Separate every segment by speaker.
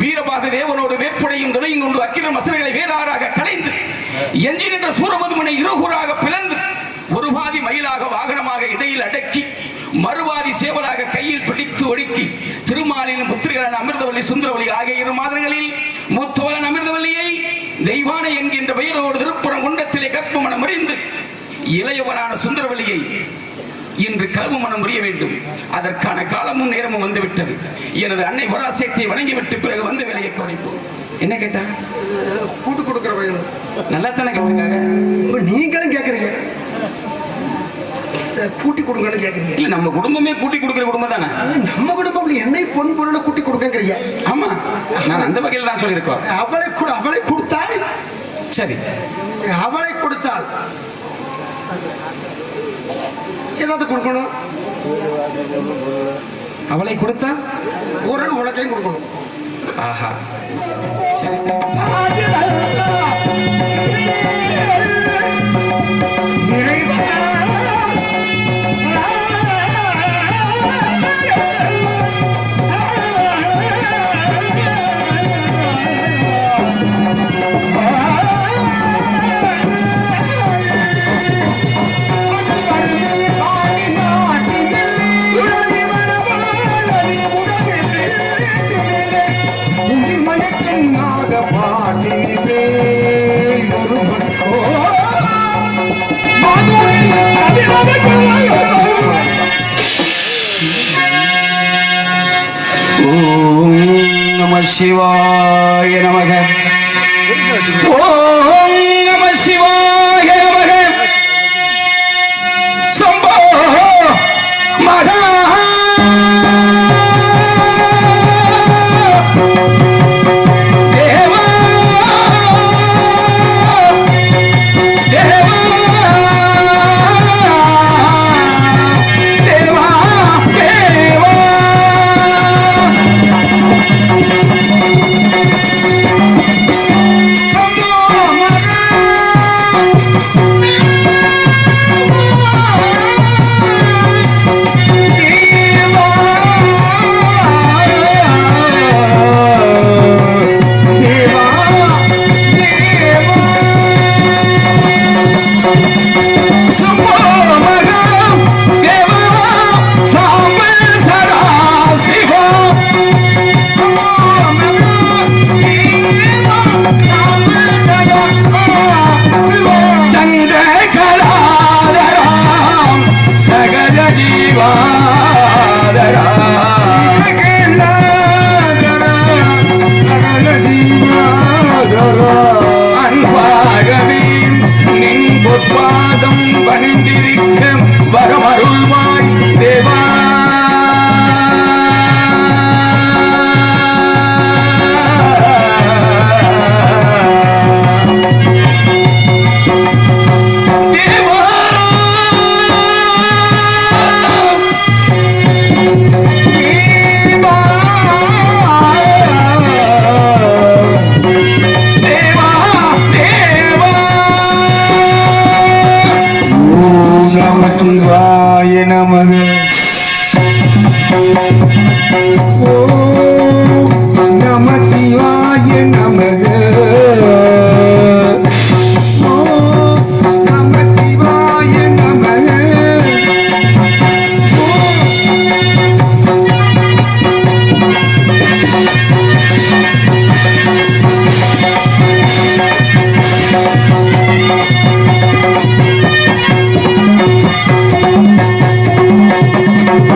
Speaker 1: வீரபாத தேவனோடு வேற்புடையும் துணையும் கொண்டு அக்கிரம் அசுரர்களை வேறாராக கலைந்து எஞ்சி நின்ற சூரமதுமனை இருகூறாக பிளந்து ஒரு பாதி மயிலாக வாகனமாக இடையில் அடக்கி மறுபாதி சேவலாக கையில் பிடித்து ஒடுக்கி திருமாலின் புத்திரிகளான அமிர்தவல்லி சுந்தரவல்லி ஆகிய இரு மாதங்களில் மூத்தவளன் அமிர்தவல்லியை தெய்வானை என்கின்ற பெயரோடு திருப்புறம் குண்டத்திலே கற்பமனம் அறிந்து இளையவனான சுந்தரவல்லியை இன்று கல்வு மனம் புரிய வேண்டும். அதற்கான காலமும் நேரமும் வந்துவிட்டது. எனது அன்னை பராசக்தியை வணங்கிவிட்டு பிறகு வந்து விலையை குறைப்போம் என்ன கேட்டாங்க
Speaker 2: கூட்டு கொடுக்குற பையன்
Speaker 1: நல்லா தானே கேட்டிருக்காங்க
Speaker 2: நீங்களும் கேக்குறீங்க. அஹ் கூட்டி கொடுங்கன்னு கேக்குறீங்க.
Speaker 1: இல்ல நம்ம குடும்பமே கூட்டி கொடுக்கிற குடும்பம் தானே?
Speaker 2: நம்ம குடும்பம் என்னை பொன் பொருளை கூட்டி கொடுக்கறீங்க
Speaker 1: ஆமா. நான் அந்த வகையில் தான் சொல்லியிருக்கோம்.
Speaker 2: அவளை கொடு- அவளை கொடுத்தால்
Speaker 1: சரி.
Speaker 2: அவளை கொடுத்தால் ஏதாவது கொடுக்கணும்.
Speaker 1: அவளை கொடுத்தா?
Speaker 2: ஒரு உனக்கையும் கொடுக்கணும்.
Speaker 1: ஆஹா. சரி. சிவாய நமக. Bye.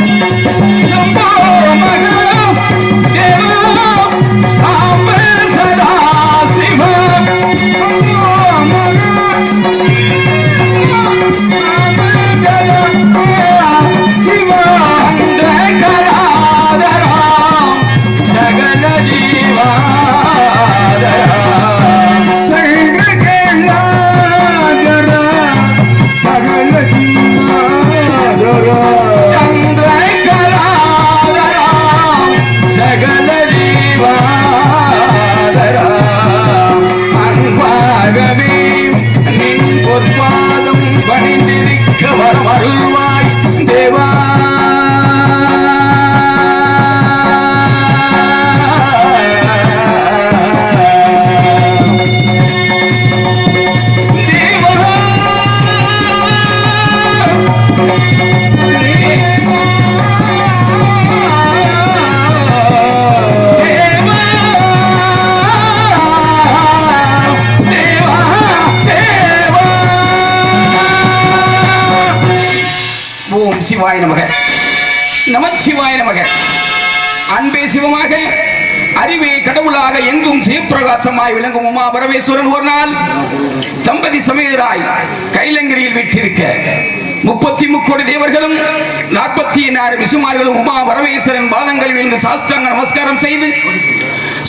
Speaker 1: Thank you. 変わるわい。では。பரமேஸ்வரன் ஒரு நாள் தம்பதி சமேதராய் கைலங்கிரியில் விட்டிருக்க முப்பத்தி முக்கோடி தேவர்களும் நாற்பத்தி ஆறு விசுமார்களும் உமா பரமேஸ்வரன் பாதங்கள் விழுந்து சாஸ்தாங்க நமஸ்காரம் செய்து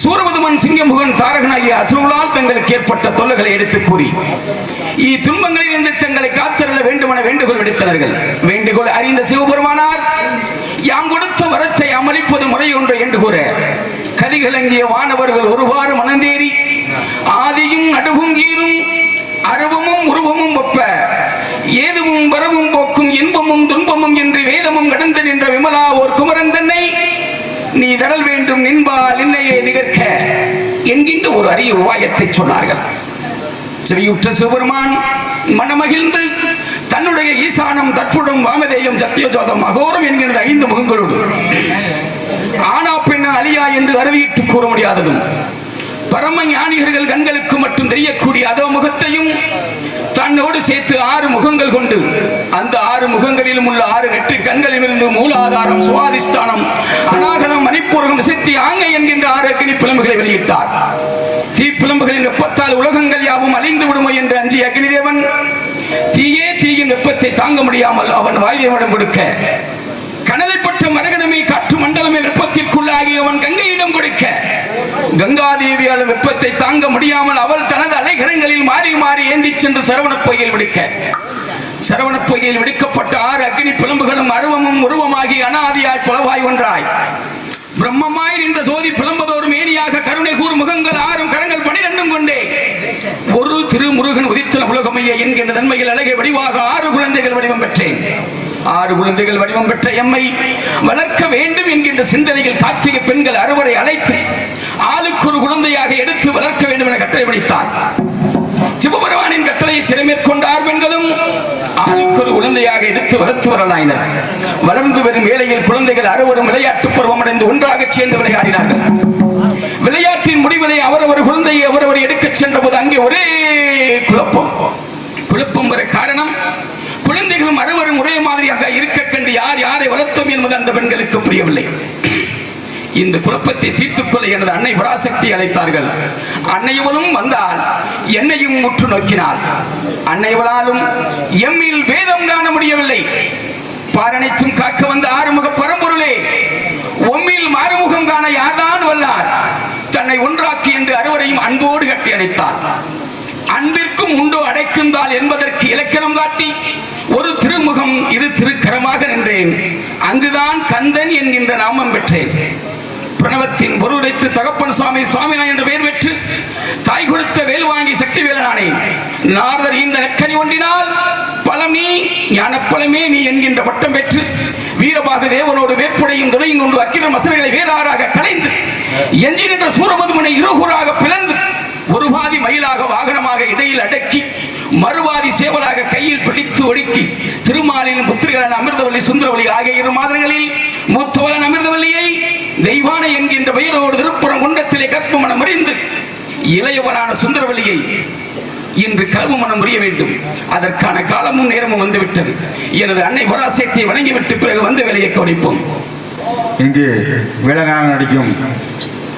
Speaker 1: சூரபதுமன் சிங்கமுகன் தாரகன் தாரகனாகிய அசுரலால் தங்களுக்கு ஏற்பட்ட தொல்லைகளை எடுத்து கூறி இத்துன்பங்களில் இருந்து தங்களை காத்தருள வேண்டுமென வேண்டுகோள் விடுத்தனர்கள். வேண்டுகோள் அறிந்த சிவபெருமானார் யாம் கொடுத்த வரத்தை அமளிப்பது முறை ஒன்று என்று கூற கதிகலங்கிய வானவர்கள் ஒருவாறு மனந்தேறி ஆதியும் நடுவும் ஈரும் அருவமும் உருவமும் ஒப்ப ஏதுவும் வரவும் போக்கும் இன்பமும் துன்பமும் என்று வேதமும் கடந்து நின்ற விமலா ஓர் குமரன் தன்னை நீ தரல் வேண்டும் நின்பால் இன்னையே நிகர்க்க என்கின்ற ஒரு அரிய உபாயத்தை சொன்னார்கள். செவியுற்ற சிவபெருமான் மனமகிழ்ந்து தன்னுடைய ஈசானம் தற்புடம் வாமதேயம் சத்தியஜோதம் அகோரம் என்கின்ற ஐந்து முகங்களோடு. ஆனா பெண்ணா அலியா என்று அறிவியிட்டு கூற முடியாததும் பரம ஞானிகர்கள் கண்களுக்கு மட்டும் தெரியக்கூடிய அதோ முகத்தையும் தன்னோடு சேர்த்து ஆறு முகங்கள் கொண்டு அந்த ஆறு முகங்களிலும் உள்ள ஆறு நெற்றி கண்களிலிருந்து மூலாதாரம் சுவாதிஷ்டானம் அநாகரம் மணிப்பூரகம் சித்தி ஆங்கை என்கின்ற ஆறு அக்னி பிளம்புகளை வெளியிட்டார். தீப்பிளம்புகளின் வெப்பத்தால் உலகங்கள் யாவும் அழிந்து விடுமோ என்று அஞ்சிய அக்னிதேவன் தீயே தீயின் வெப்பத்தை தாங்க முடியாமல் அவன் வாயுவிடம் கொடுக்க கனலைப்பட்ட மர மண்டலமே அவன் கங்கையிடம் கொடுக்க. கங்காதேவியால் வெப்பத்தை தாங்க முடியாமல் அவள் தனது அலைகரங்களில் மாறி மாறி ஏந்தி சென்று சரவணப் பொய்யில் விடுக்க. சரவணப் பொய்யில் விடுக்கப்பட்ட ஆறு அக்னி பிளம்புகளும் அருவமும் உருவமாகி அனாதியாய் புலவாய் ஒன்றாய். பிரம்மமாய் நின்ற சோதி பிளம்பதோறு மேனியாக கருணை கூறு முகங்கள் ஆறும் கரங்கள் பனிரெண்டும் கொண்டே. ஒரு திருமுருகன் உதித்தல உலகமைய என்கின்ற தன்மையில் அழகை வடிவாக ஆறு குழந்தைகள் வடிவம் பெற்றேன். ஆறு குழந்தைகள் வடிவம் பெற்ற எம்மை வளர்க்க வேண்டும் என்கின்ற சிந்தனையில் காத்திய பெண்கள் அறுவரை அழைத்து ஆளுக்கு ஒரு குழந்தையாக எடுத்து வளர்க்க வேண்டும் என கட்டளை பிடித்தார் சிவபெருமானின் கட்டளையை சிறமேற்கொண்டார் பெண்களும் ஆளுக்கு ஒரு குழந்தையாக எடுத்து வளர்த்து வரலாயினர். வளர்ந்து வரும் வேளையில் குழந்தைகள் அறுவரும் விளையாட்டு பருவம் அடைந்து ஒன்றாக சேர்ந்து விளையாடினார்கள். விளையாட்டின் முடிவிலே அவரவர் குழந்தையை அவரவர் எடுக்கச் சென்றபோது அங்கே ஒரே குழப்பம். குழப்பம் வர காரணம் குழந்தைகளும் அறுவரும் ஒரே மாதிரியாக இருக்க கண்டு யார் யாரை வளர்த்தோம் என்பது அந்த பெண்களுக்கு புரியவில்லை. இந்த குழப்பத்தை தீர்த்துக் கொள்ள எனது அன்னை பராசக்தி அழைத்தார்கள். அன்னையவளும் வந்தால் என்னையும் முற்று நோக்கினாள். அன்னையவளாலும் எம்மில் வேதம் காண முடியவில்லை. பாரனைத்தும் காக்க வந்த ஆறுமுக பரம்பொருளே. உம்மில் மாறுமுகம் காண யார்தான் வல்லார்? தன்னை ஒன்றாக்கி என்று அறுவரையும் அன்போடு கட்டி அணைத்தாள். அன்பிற்கும் உண்டு அடைக்குந்தால் என்பதற்கு இலக்கணம் காட்டி ஒரு திருமுகம் இரு திருக்கரமாக நின்றேன். அங்குதான் கந்தன் என்கின்ற நாமம் பெற்றேன். பிரணவத்தின் பொருளைத்து தகப்பன் சுவாமி சுவாமினா என்று பெயர் பெற்று தாய் கொடுத்த வேல் வாங்கி சக்தி வேலனானே நாரதர் இந்த நெற்கனி ஒன்றினால் பழமே ஞானப்பழமே நீ என்கின்ற பட்டம் பெற்று வீரபாக தேவனோடு வேற்புடையும் துணையும் கொண்டு அக்கிர மசல்களை வேறாராக கலைந்து எஞ்சி நின்ற சூரபதுமனை இருகூறாக பிளந்து ஒரு பாதி மயிலாக வாகனமாக இடையில் அடக்கி மறுவாதி சேவலாக கையில் பிடித்து ஒடுக்கி திருமாலின் புத்திரிகளான அமிர்தவல்லி சுந்தரவல்லி ஆகிய இரு மாதங்களில் மூத்தவளன் அமிர்தவல்லியை தெய்வானை என்கின்ற பெயரோடு திருப்புறம் குண்டத்திலே கற்பமனம் அறிந்து இளையவனான சுந்தரவல்லியை இன்று கல்வி மனம் புரிய வேண்டும். அதற்கான காலமும் நேரமும் வந்துவிட்டது. எனது அன்னை பராசக்தியை வணங்கிவிட்டு பிறகு வந்து வேலையை கவனிப்போம்.
Speaker 3: இங்கு வேலைநாள் நடிக்கும்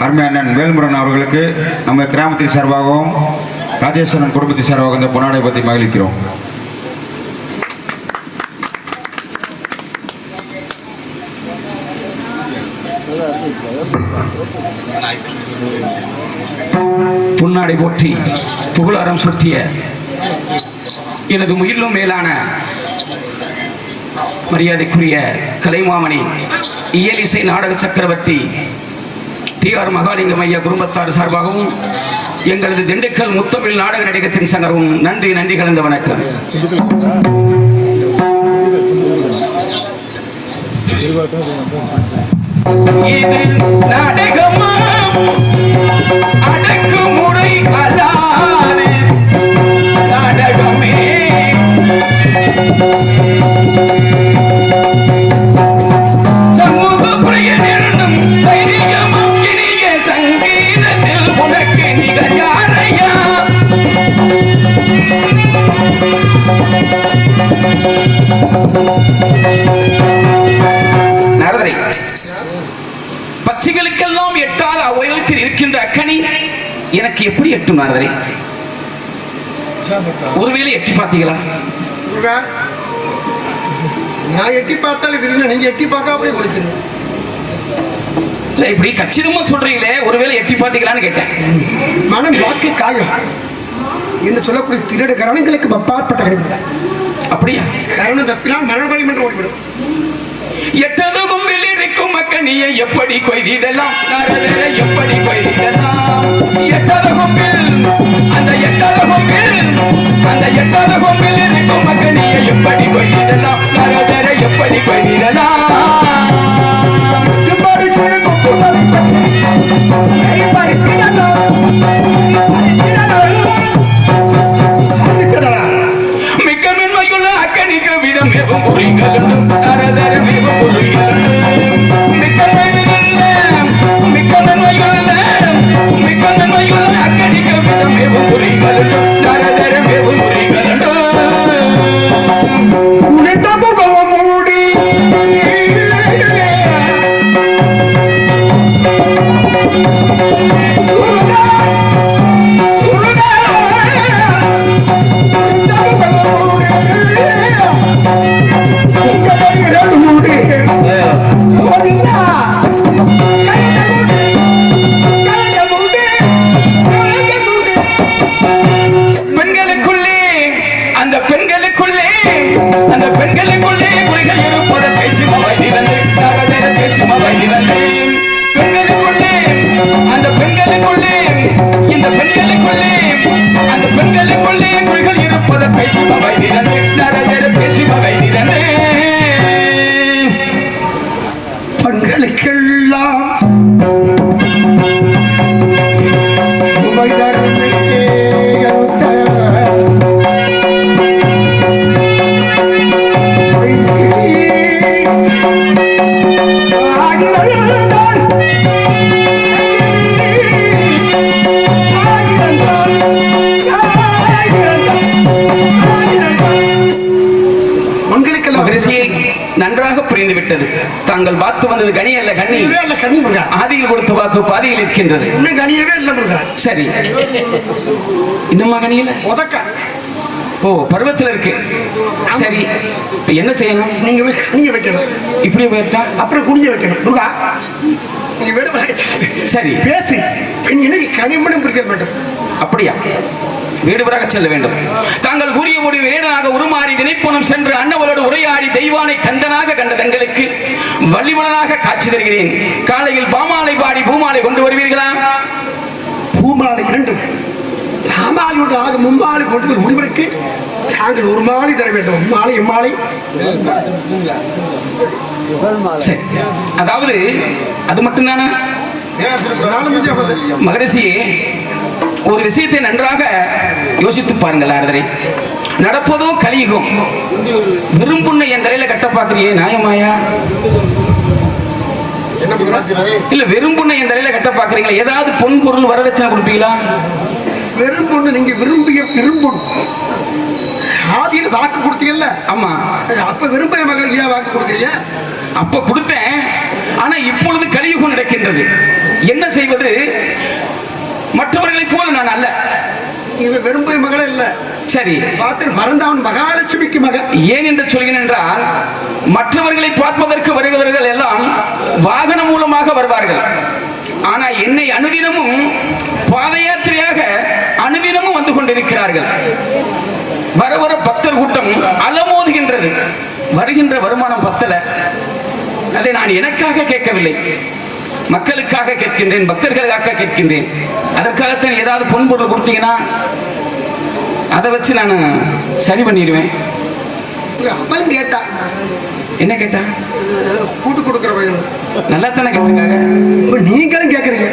Speaker 3: அருமை அண்ணன் வேல்முருகன் அவர்களுக்கு நம்ம கிராமத்தின் சார்பாகவும் ராஜேஸ்வரன் குடும்பத்தின் சார்பாக இந்த பொன்னாடை பற்றி மகிழ்கிறோம்
Speaker 1: புன்னாடை போற்றி புகழாரம் சுற்றிய எனது உயிரிலும் மேலான மரியாதைக்குரிய கலைமாமணி இயலிசை நாடக சக்கரவர்த்தி டி ஆர் மகாலிங்கம் ஐயா குடும்பத்தார் சார்பாகவும் எங்களது திண்டுக்கல் முத்தமிழ் நாடக நடிகத்தின் சங்கரவும் நன்றி நன்றி கலந்த வணக்கம். நாடகமா அடக்குமுறை நாடகமே. உனக்கு நிகழ் யாரையா இருக்கின்ற அக்கனி எனக்கு எப்படி எட்டும் நாரதரே? ஒருவேளை எட்டி பார்த்தீங்களா
Speaker 4: நான் எட்டி பார்த்தால் இது நீங்க எட்டி பார்க்க அப்படியே முடிச்சிருங்க
Speaker 1: இப்படி கச்சிதமா சொல்றீங்களே ஒருவேளை எட்டி பார்த்தீங்களான்னு கேட்டேன்.
Speaker 4: மனம் வாக்கு காயம் என்று சொல்லக்கூடிய திருடு கரணங்களுக்கு அப்பாற்பட்ட கிடைக்கிறார்
Speaker 1: அப்படியா?
Speaker 4: கரணம் தப்பினால் மரண பயம் என்று ஓடிவிடும்.
Speaker 1: எட்டது கொம்பில் இருக்கும் மக்கனியை எப்படி கொய்திடலாம்? எப்படி கொய்திடலாம்? அந்த எட்டது கொம்பில் அந்த எட்டது கொம்பில் இருக்கும் மக்கனியை எப்படி கொய்திடலாம்? இருக்கின்றது
Speaker 4: இன்னும் கனியவே இல்ல முருகா.
Speaker 1: சரி. இன்னுமா கனியில?
Speaker 4: உதக்க.
Speaker 1: ஓ பருவத்தில் இருக்கு. சரி. இப்ப என்ன செய்யணும்?
Speaker 4: நீங்க கனிய வைக்கணும்.
Speaker 1: இப்படி போயிட்டா?
Speaker 4: அப்புறம் குனிய வைக்கணும். முருகா நீங்க
Speaker 1: சரி.
Speaker 4: பேசி. கனிமணம் பிடிக்க வேண்டும்
Speaker 1: அப்படியா? வீடுவராக செல்ல வேண்டும். தாங்கள் கூறியபடி வேடனாக உருமாறி வினைப்பணம் சென்று அன்னவளோடு உரையாடி தெய்வானை கந்தனாக கண்ட தங்களுக்கு வள்ளிமலனாக காட்சி தருகிறேன். காலையில் பாமாலை பாடி பூமாலை கொண்டு வருவீர்களா?
Speaker 4: பூமாலை இரண்டு. பாமாலையோடு ஆக மும்மாலை கொண்டு போய் முடிவெடுக்கு நாங்கள் ஒரு மாலை தர வேண்டும். மாலை எம்மாலை
Speaker 1: சரி. அதாவது அது மட்டும்தானே. மகரிஷியே ஒரு விஷயத்தை நன்றாக யோசித்து பாருங்கள் ஆறுதலை நடப்பதோ கலியுகம். வெறும் புண்ணை என் தலையில கட்ட பாக்குறியே நியாயமாயா? இல்ல வெறும் புண்ணை என் தலையில கட்ட பாக்குறீங்களா ஏதாவது பொன் பொருள் வரதட்சணை கொடுப்பீங்களா?
Speaker 4: வெறும் பொண்ணு நீங்க விரும்பிய விரும்பணும் ஆதியில் வாக்கு கொடுத்தீங்கல்ல?
Speaker 1: ஆமா.
Speaker 4: அப்ப விரும்பிய மகளுக்கு ஏன் வாக்கு கொடுக்குறீங்க?
Speaker 1: அப்ப கொடுத்தேன். ஆனா இப்பொழுது கலியுகம் நடக்கின்றது. என்ன செய்வது? மற்றவர்களைப் போல நான் அல்ல.
Speaker 4: இவன் விரும்பிய மகளே இல்ல.
Speaker 1: சரி.
Speaker 4: பார்த்து மறந்தவன் மகாலட்சுமிக்கு மகன்.
Speaker 1: ஏன் என்று சொல்கிறேன் என்றால் மற்றவர்களை பார்ப்பதற்கு வருகிறவர்கள் எல்லாம் வாகனம் மூலமாக வருவார்கள். ஆனா என்னை அனுதினமும் பாத யாத்திரையாக அனுதினமும் வந்து கொண்டிருக்கிறார்கள். வர வர பக்தர் கூட்டம் அலமோதுகின்றது. வருகின்ற வருமானம் பத்தல. அதை நான் எனக்காக கேட்கவில்லை. மக்களுக்காக கேட்கின்றேன் பக்தர்களுக்காக கேட்கின்றேன். அதற்காகத்தான் ஏதாவது பொன்பொருள் கொடுத்தீங்கன்னா அதை வச்சு நான் சரி பண்ணிடுவேன்.
Speaker 4: அவன் கேட்டா.
Speaker 1: என்ன கேட்டா?
Speaker 4: கூட்டு கொடுக்குற பையன்.
Speaker 1: நல்லா தானே
Speaker 4: இப்ப நீங்களும் கேக்குறீங்க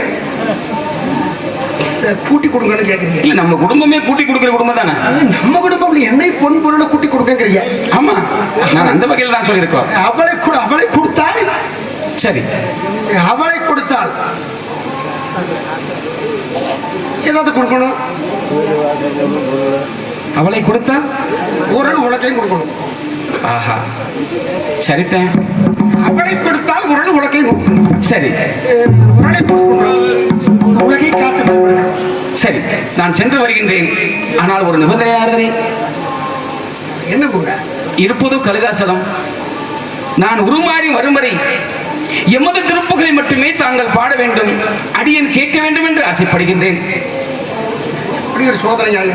Speaker 4: அஹ் கூட்டி கொடுங்கன்னு கேக்குறீங்க
Speaker 1: இல்ல நம்ம குடும்பமே கூட்டி கொடுக்கிற குடும்பம் தானே?
Speaker 4: நம்ம குடும்பம் என்னை பொன் பொருளை கூட்டி கொடுக்கறீங்க
Speaker 1: ஆமா நான் அந்த வகையில் தான் சொல்லியிருக்கோம்.
Speaker 4: அவளை கொடு அவளை கொடுத்தால்
Speaker 1: சரி.
Speaker 4: அவளை கொடுத்தால். ஏதாவது கொடுக்கணும்?
Speaker 1: அவளை கொடுத்தா
Speaker 4: ஒரு உலக்கையும் கொடுக்கணும்.
Speaker 1: ஆஹா. சரிதான்
Speaker 4: அவளை கொடுத்தால் ஒரு உலக்கையும் கொடுக்கணும்.
Speaker 1: சரி.
Speaker 4: அஹ் உருளை உலகை உலகையும்
Speaker 1: சரி. நான் சென்று வருகின்றேன். ஆனால் ஒரு நிபந்தனையாகிறேன்
Speaker 2: என்ன கூட?
Speaker 1: இருப்பது கழுகாசலம் நான் உருமாறி வரும் வரை எமது திருப்புகளை மட்டுமே தாங்கள் பாட வேண்டும். அடியன் கேட்க வேண்டும் என்று ஆசைப்படுகின்றேன்.
Speaker 2: அப்படி ஒரு சோதனை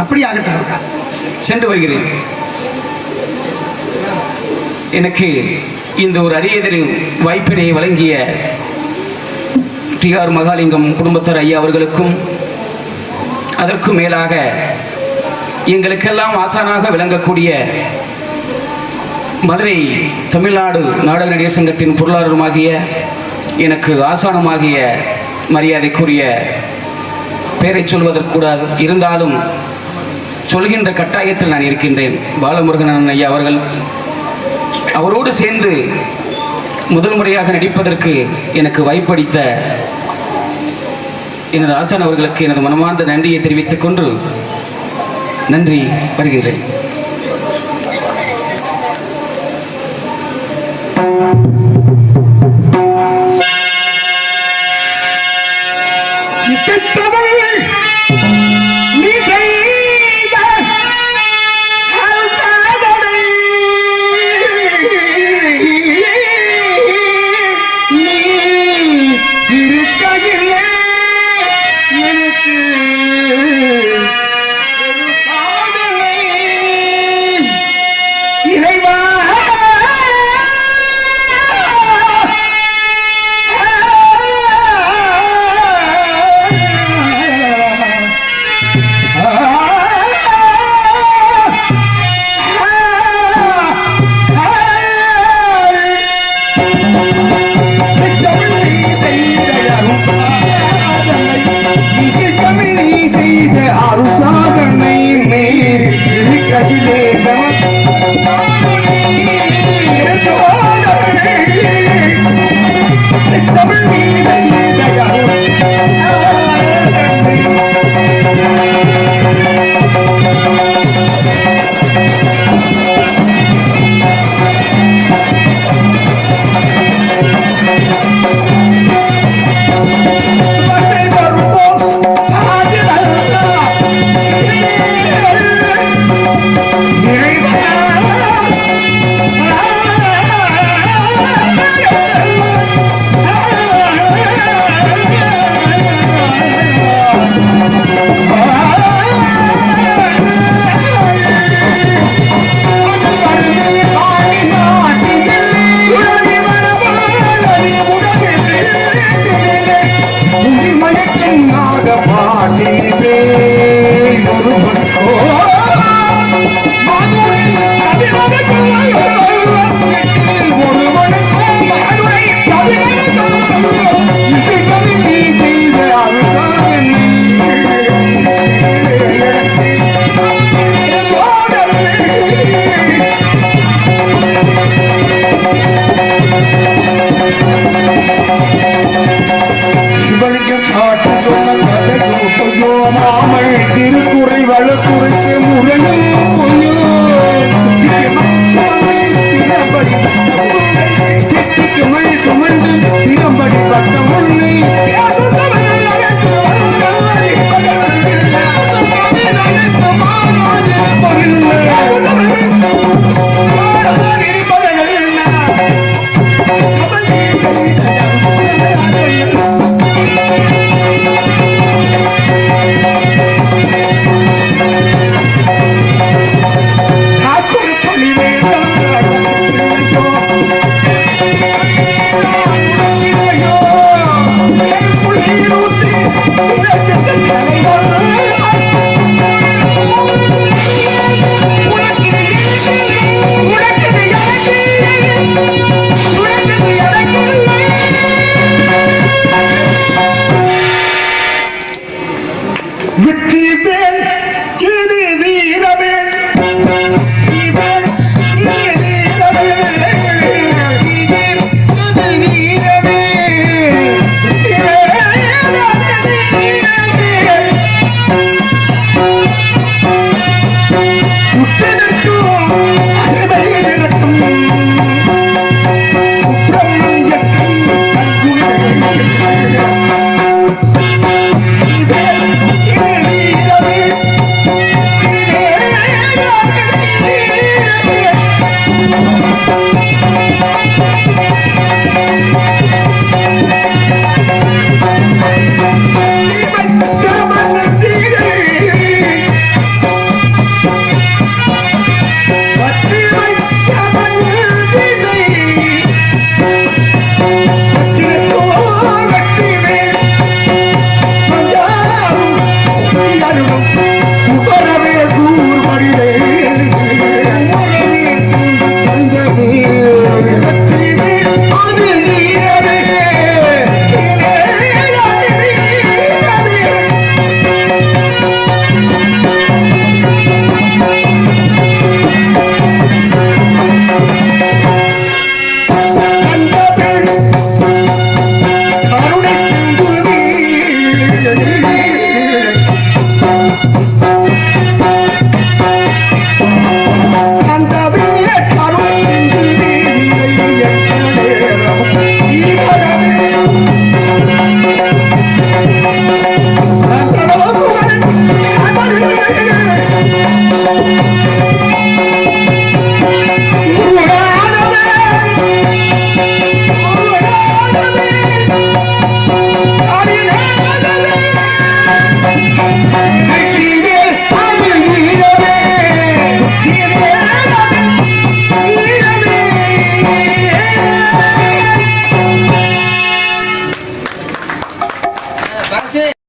Speaker 2: அப்படி ஆகட்டும்
Speaker 1: சென்று வருகிறேன். எனக்கு இந்த ஒரு அரியதொரு வாய்ப்பினை வழங்கிய டி ஆர் மகாலிங்கம் குடும்பத்தார் ஐயா அவர்களுக்கும் அதற்கும் மேலாக எங்களுக்கெல்லாம் ஆசானாக விளங்கக்கூடிய மதுரை தமிழ்நாடு நாடக நடிகர் சங்கத்தின் பொருளாளருமாகிய எனக்கு ஆசானமாகிய மரியாதைக்குரிய பெயரை சொல்வதற்கூடாது இருந்தாலும் சொல்கின்ற கட்டாயத்தில் நான் இருக்கின்றேன். பாலமுருகன் ஐயா அவர்கள் அவரோடு சேர்ந்து முதல் முறையாக நடிப்பதற்கு எனக்கு வாய்ப்பளித்த எனது ஆசான் அவர்களுக்கு எனது மனமார்ந்த நன்றியை தெரிவித்துக் கொண்டு நன்றி வருகின்றேன்
Speaker 2: Thank you.